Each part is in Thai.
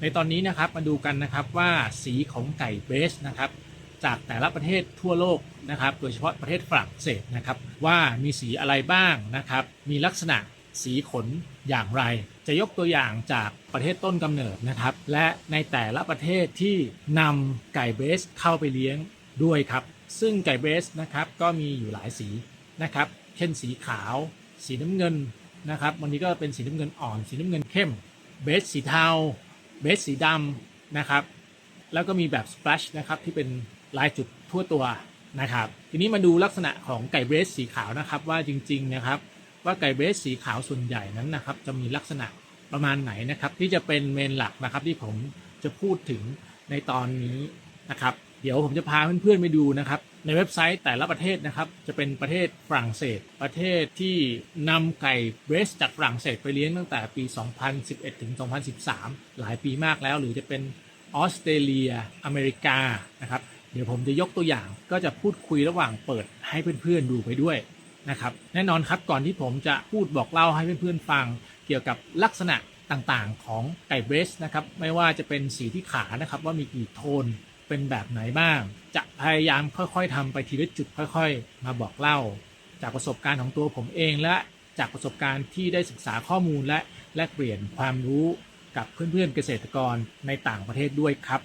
ในตอนนี้นะครับมาดูกันนะครับว่าสีของไก่เบสนะครับ จากแต่ละประเทศทั่วโลกนะครับ โดยเฉพาะประเทศฝรั่งเศสนะครับ ว่ามีสีอะไรบ้างนะครับ มีลักษณะสีขนอย่างไร จะยกตัวอย่างจากประเทศต้นกำเนิดนะครับ และในแต่ละประเทศที่นำไก่เบสเข้าไปเลี้ยงด้วยครับ ซึ่งไก่เบสนะครับก็มีอยู่หลายสีนะครับ เช่นสีขาว สีน้ำเงินนะครับวันนี้ก็เป็นสีน้ำเงินอ่อน สีน้ำเงินเข้ม เบสสีเทา เบสสีดำนะครับ แล้วก็มีแบบสเปรชนะครับที่เป็นลายจุดทั่วตัวนะครับ ทีนี้มาดูลักษณะของไก่เบสสีขาวนะครับว่าจริงๆนะครับ ว่าไก่เบสสีขาวส่วนใหญ่นั้นนะครับจะมีลักษณะประมาณไหนนะครับ ที่จะเป็นเมนหลักนะครับที่ผมจะพูดถึงในตอนนี้นะครับ ดี๋ยวผมจะพาเพื่อนๆไปดูนะครับ ในเว็บไซต์แต่ละประเทศนะครับ จะเป็นประเทศฝรั่งเศส ประเทศที่นำไก่เบสจากฝรั่งเศสไปเลี้ยงตั้งแต่ปี 2011 ถึง 2013 หลายปีมากแล้ว หรือจะเป็นออสเตรเลีย อเมริกานะครับ เดี๋ยวผมจะยกตัวอย่างก็จะพูดคุยระหว่างเปิดให้เพื่อนๆดูไปด้วยนะครับ แน่นอนครับก่อนที่ผมจะพูดบอกเล่าให้เพื่อนๆฟัง เกี่ยวกับลักษณะต่างๆ ของไก่เบรสนะครับ ไม่ว่าจะเป็นสีที่ขานะครับว่ามีกี่โทน เป็นแบบไหนบ้าง จะพยายามค่อยๆทำไปทีละจุดค่อย ๆ มาบอกเล่า จากประสบการณ์ของตัวผมเองและจากประสบการณ์ที่ได้ศึกษาข้อมูลและแลกเปลี่ยนความรู้กับเพื่อนๆเกษตรกรในต่างประเทศด้วยครับ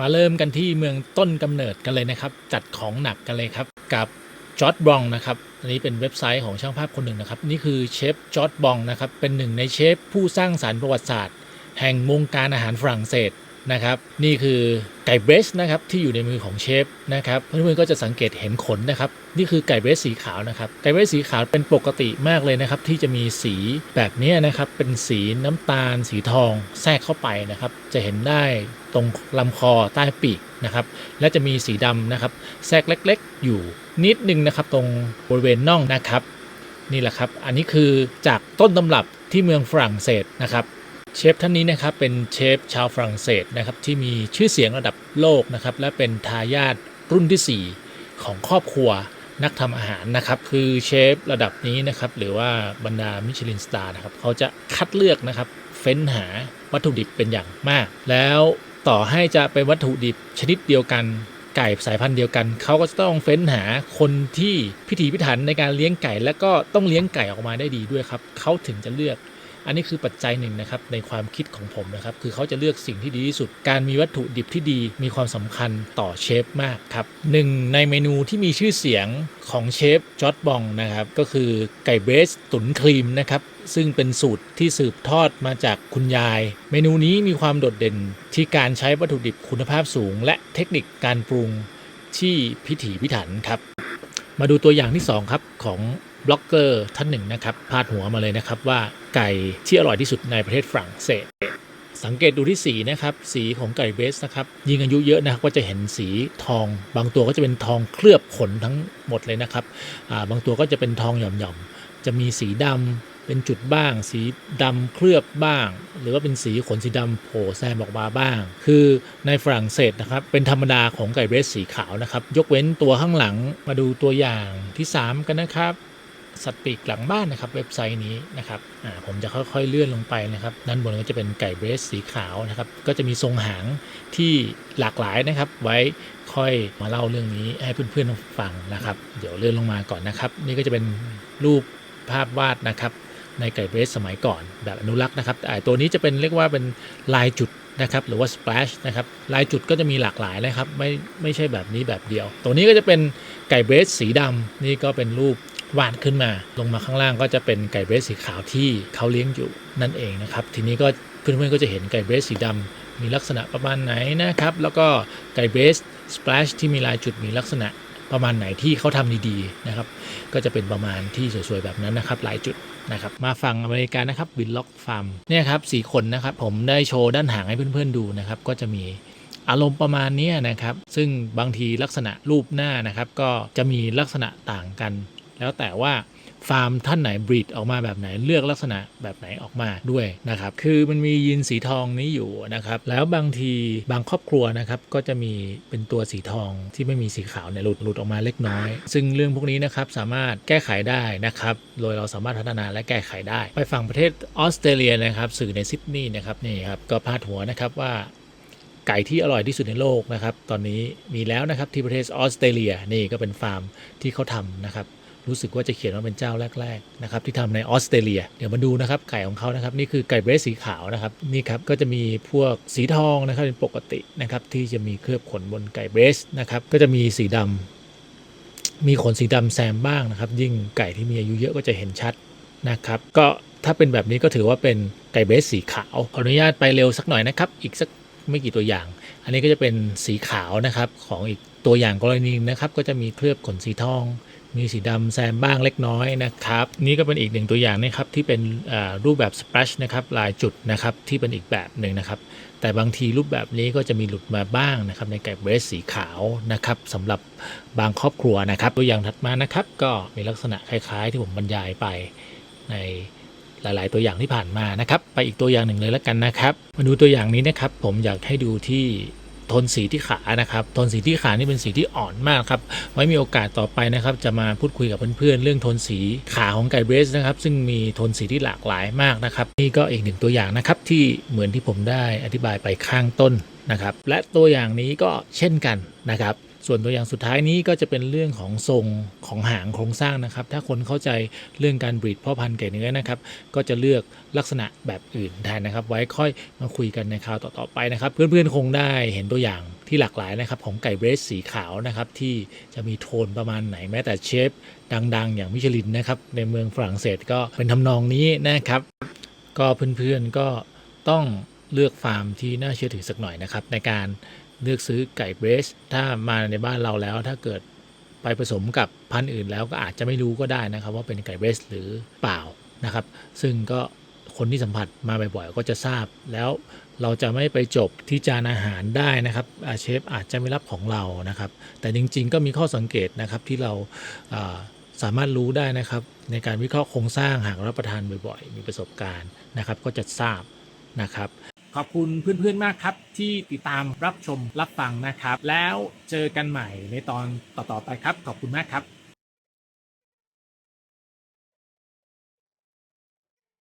มาเริ่มกันที่เมืองต้นกำเนิดกันเลยนะครับ จัดของหนักกันเลยครับ กับจอร์ดบองนะครับอันนี้เป็นเว็บไซต์ของช่างภาพคนหนึ่งนะครับ นี่คือเชฟจอร์ดบองนะครับ เป็นหนึ่งในเชฟผู้สร้างสารรค์ประวัติศาสตร์ แห่งวงการอาหารฝรั่งเศส นะครับ นี่คือไก่เบสนะครับที่อยู่ในมือของเชฟนะครับเพื่อนๆก็จะสังเกตเห็นขนนะครับนี่คือไก่เบสสีขาวนะครับไก่เบสสีขาวเป็นปกติมากเลยนะครับที่จะมีสีแบบนี้นะครับเป็นสีน้ำตาล สีทองแทรกเข้าไปนะครับ จะเห็นได้ตรงลำคอใต้ปีกนะครับและจะมีสีดำนะครับแทรกเล็ก ๆ อยู่นิดนึงนะครับตรงบริเวณน่องนะครับนี่แหละครับ อันนี้คือจากต้นตำรับที่เมืองฝรั่งเศสนะครับ เชฟท่านนี้นะครับเป็นเชฟชาวฝรั่งเศสนะครับที่มีชื่อเสียงระดับโลกนะครับและเป็นทายาทรุ่นทีสี่ 4 ของครอบครัวนักทำอาหารนะครับคือเชฟระดับนี้นะครับหรือว่าบรรดามิชลินสตาร์นะครับเขาจะคัดเลือกนะครับเฟ้นหาวัตถุดิบเป็นอย่างมาก แล้วต่อให้จะเป็นวัตถุดิบชนิดเดียวกันไก่สายพันธุ์เดียวกัน เขาก็จะต้องเฟ้นหาคนที่พิถีพิถันในการเลี้ยงไก่ และก็ต้องเลี้ยงไก่ออกมาได้ดีด้วยครับเขาถึงจะเลือก อันนี้คือปัจจัยหนึ่งนะครับในความคิดของผมนะครับ คือเขาจะเลือกสิ่งที่ดีที่สุด การมีวัตถุดิบที่ดี มีความสำคัญต่อเชฟมากครับหนึ่งในเมนูที่มีชื่อเสียงของเชฟจอร์ดบองนะครับ ก็คือไก่เบสตุ๋นครีมนะครับซึ่งเป็นสูตรที่สืบทอดมาจากคุณยาย เมนูนี้มีความโดดเด่นที่การใช้วัตถุดิบคุณภาพสูง และเทคนิคการปรุงที่พิถีพิถันครับ มาดูตัวอย่างที่ 2 ครับของ บล็อกเกอร์ท่านหนึ่งนะครับพาดหัวมาเลยนะครับว่าไก่ที่อร่อยที่สุดในประเทศฝรั่งเศส สังเกตดูที่สีนะครับสีของไก่เบสนะครับยิ่งอายุเยอะนะครับก็จะเห็นสีทอง บางตัวก็จะเป็นทองเคลือบขนทั้งหมดเลยนะครับาบางตัวก็จะเป็นทองหย่อมๆจะมีสีดำเป็นจุดบ้าง สีดำเคลือบบ้าง หรือว่าเป็นสีขนสีดำโผล่แซมออกมาบ้าง คือในฝรั่งเศสนะครับเป็นธรรมดาของไก่เบสสีขาวนะครับยกเว้นตัวข้างหลังมาดูตัวอย่างที่ 3 กันนะครับ สัตว์ปีกหลังบ้านนะครับเว็บไซต์นี้นะครับผมจะค่อยๆเลื่อนลงไปนะครับด้านบนก็จะเป็นไก่เบสสีขาวนะครับก็จะมีทรงหางที่หลากหลายนะครับ ไว้ค่อยมาเล่าเรื่องนี้ให้เพื่อนๆฟังนะครับ เดี๋ยวเลื่อนลงมาก่อนนะครับ นี่ก็จะเป็นรูปภาพวาดนะครับ ในไก่เบสสมัยก่อนแบบอนุรักษ์นะครับต่ตัวนี้จะเป็นเรียกว่าเป็นลายจุดนะครับหรือว่า splash นะครับลายจุดก็จะมีหลากหลายนะครับไม่ไม่ใช่แบบนี้แบบเดียว ตัวนี้ก็จะเป็นไก่เบสสีดำนี่ก็เป็นรูป วาดขึ้นมา ลงมาข้างล่างก็จะเป็นไก่เบสสีขาวที่เขาเลี้ยงอยู่นั่นเองนะครับ ทีนี้ก็เพื่อนๆก็จะเห็นไก่เบสสีดำมีลักษณะประมาณไหนนะครับ แล้วก็ไก่เบส splash ที่มีลายจุดมีลักษณะประมาณไหนที่เขาทำดีๆนะครับ ก็จะเป็นประมาณที่สวยๆแบบนั้นนะครับหลายจุดนะครับ มาฝั่งอเมริกานะครับวินล็อกฟาร์มเนี่ยครับสีขนนะครับ ผมได้โชว์ด้านหางให้เพื่อนๆดูนะครับ ก็จะมีอารมณ์ประมาณนี้นะครับ ซึ่งบางทีลักษณะรูปหน้านะครับ ก็จะมีลักษณะต่างกัน แล้วแต่ว่าฟาร์มท่านไหนบรีดออกมาแบบไหนเลือกลักษณะแบบไหนออกมาด้วยนะครับ คือมันมียีนสีทองนี้อยู่นะครับ แล้วบางทีบางครอบครัวนะครับก็จะมีเป็นตัวสีทองที่ไม่มีสีขาวเนี่ยหลุดหลุดออกมาเล็กน้อย ซึ่งเรื่องพวกนี้นะครับสามารถแก้ไขได้นะครับ โดยเราสามารถพัฒนาและแก้ไขได้ ไปฝั่งประเทศออสเตรเลียนะครับสื่อในซิดนีย์นะครับนี่ครับก็พาดหัวนะครับว่าไก่ที่อร่อยที่สุดในโลกนะครับ ตอนนี้มีแล้วนะครับที่ประเทศออสเตรเลียนี่ก็เป็นฟาร์มที่เขาทำนะครับ รู้สึกว่าจะเขียนว่าเป็นเจ้าแรกๆนะครับที่ทำในออสเตรเลีย เดี๋ยวมาดูนะครับไก่ของเขานะครับนี่คือไก่เบรสสีขาวนะครับนี่ครับก็จะมีพวกสีทองนะครับเป็นปกตินะครับที่จะมีเคลือบขนบนไก่เบรสนะครับก็จะมีสีดำมีขนสีดำแซมบ้างนะครับ ยิ่งไก่ที่มีอายุเยอะก็จะเห็นชัดนะครับก็ถ้าเป็นแบบนี้ก็ถือว่าเป็นไก่เบสสีขาวขออนุญาตไปเร็วสักหน่อยนะครับ อีกสักไม่กี่ตัวอย่าง อันนี้ก็จะเป็นสีขาวนะครับของอีกตัวอย่างกรณีนะครับ ก็จะมีเคลือบขนสีทอง มีสีดำแซมบ้างเล็กน้อยนะครับ นี่ก็เป็นอีกหนึ่งตัวอย่างนะครับที่เป็นรูปแบบสเปรชนะครับลายจุดนะครับที่เป็นอีกแบบหนึ่งนะครับ แต่บางทีรูปแบบนี้ก็จะมีหลุดมาบ้างนะครับในไก่เบรสสีขาวนะครับสำหรับบางครอบครัวนะครับ ตัวอย่างถัดมานะครับ ก็มีลักษณะคล้ายๆ ที่ผมบรรยายไปในหลาย ๆ ตัวอย่างที่ผ่านมานะครับ ไปอีกตัวอย่างหนึ่งเลยแล้วกันนะครับ มาดูตัวอย่างนี้นะครับ ผมอยากให้ดูที่ ทนสีที่ขานะครับโทนสีที่ขานี่เป็นสีที่อ่อนมากครับไว้มีโอกาสต่อไปนะครับจะมาพูดคุยกับเพื่อนๆเรื่องโทนสีขาของไก่เบรสนะครับซึ่งมีโทนสีที่หลากหลายมากนะครับนี่ก็อีกหนึ่งตัวอย่างนะครับที่เหมือนที่ผมได้อธิบายไปข้างต้นนะครับและตัวอย่างนี้ก็เช่นกันนะครับ ส่วนตัวอย่างสุดท้ายนี้ก็จะเป็นเรื่องของทรงของหางโครงสร้างนะครับ ถ้าคนเข้าใจเรื่องการบรีดพ่อพันธุ์ไก่เนื้อนะครับ ก็จะเลือกลักษณะแบบอื่นแทนนะครับ ไว้ค่อยมาคุยกันในคราวต่อๆไปนะครับ เพื่อนๆคงได้เห็นตัวอย่างที่หลากหลายนะครับของไก่เบรสสีขาวนะครับที่จะมีโทนประมาณไหนแม้แต่เชฟดัง ๆ อย่างมิชลินนะครับในเมืองฝรั่งเศสก็เป็นทำนองนี้นะครับ ก็เพื่อนๆก็ต้องเลือกฟาร์มที่น่าเชื่อถือสักหน่อยนะครับในการ เลือกซื้อไก่เบรสถ้ามาในบ้านเราแล้ว ถ้าเกิดไปผสมกับพันธุ์อื่นแล้วก็อาจจะไม่รู้ก็ได้นะครับ ว่าเป็นไก่เบรสหรือเปล่านะครับ ซึ่งก็คนที่สัมผัสมาบ่อยๆก็จะทราบแล้วเราจะไม่ไปจบที่จานอาหารได้นะครับอาเชฟอาจจะไม่รับของเรานะครับ แต่จริงๆ ก็มีข้อสังเกตนะครับที่เราาสามารถรู้ได้นะครับ ในการวิเคราะห์โครงสร้างหากรับประทานบ่อยๆ มีประสบการณ์นะครับ ก็จะทราบนะครับ ขอบคุณเพื่อนๆมากครับ ที่ติดตามรับชมรับฟังนะครับ แล้วเจอกันใหม่ในตอนต่อๆไปครับ ขอบคุณมากครับ